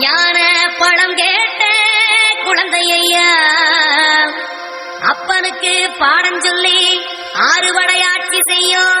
ஞான பழம் கேட்ட குழந்தையா அப்பனுக்கு பாடம் சொல்லி ஆறுபடையாட்சி செய்யும்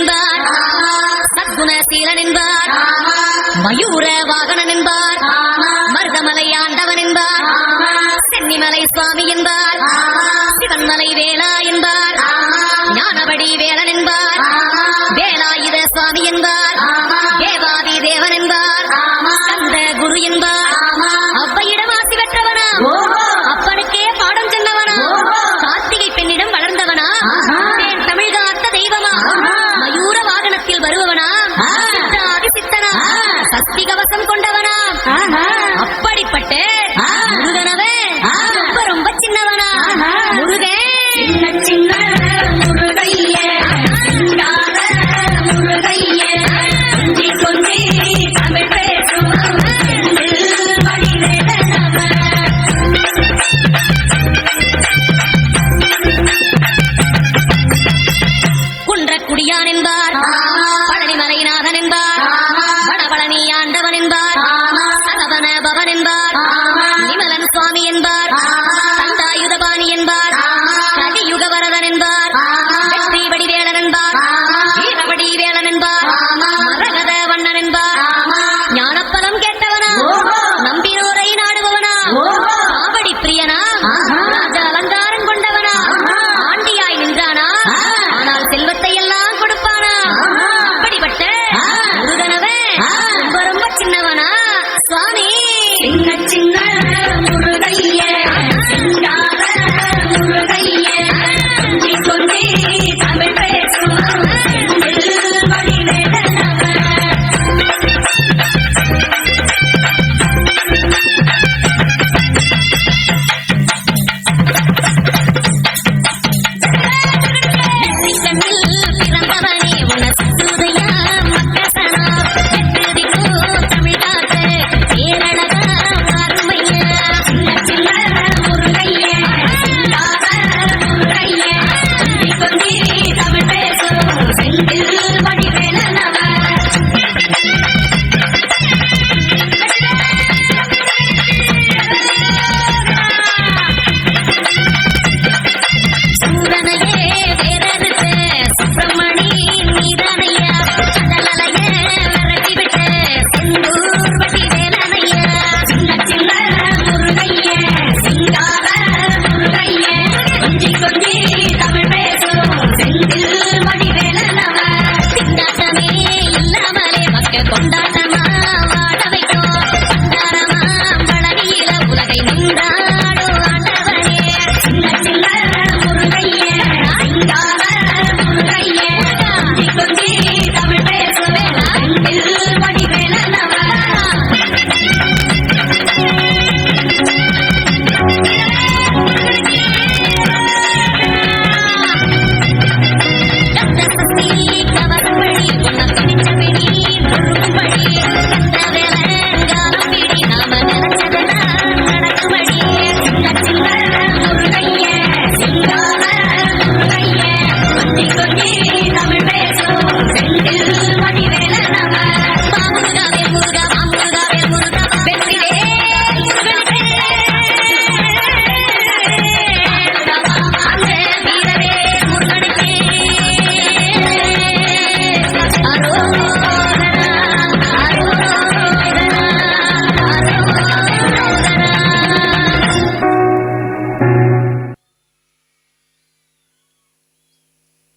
என்பார் சத்குணசீலன் என்பார் மயூர வாகனன் என்பார் மருதமலை ஆண்டவன் என்பார் சென்னிமலை சுவாமி என்பார். சிவன்மலை வேளா என்பார். ஞானபடி வேலன் என்பார். வேலாயுத சுவாமி என்பார். பாசம் கொண்டவனாம் அப்படிப்பட்ட முருகனவே ரொம்ப ரொம்ப சின்னவனா? முருகன். சின்ன சின்ன முருகையே. முருகையே. Ah!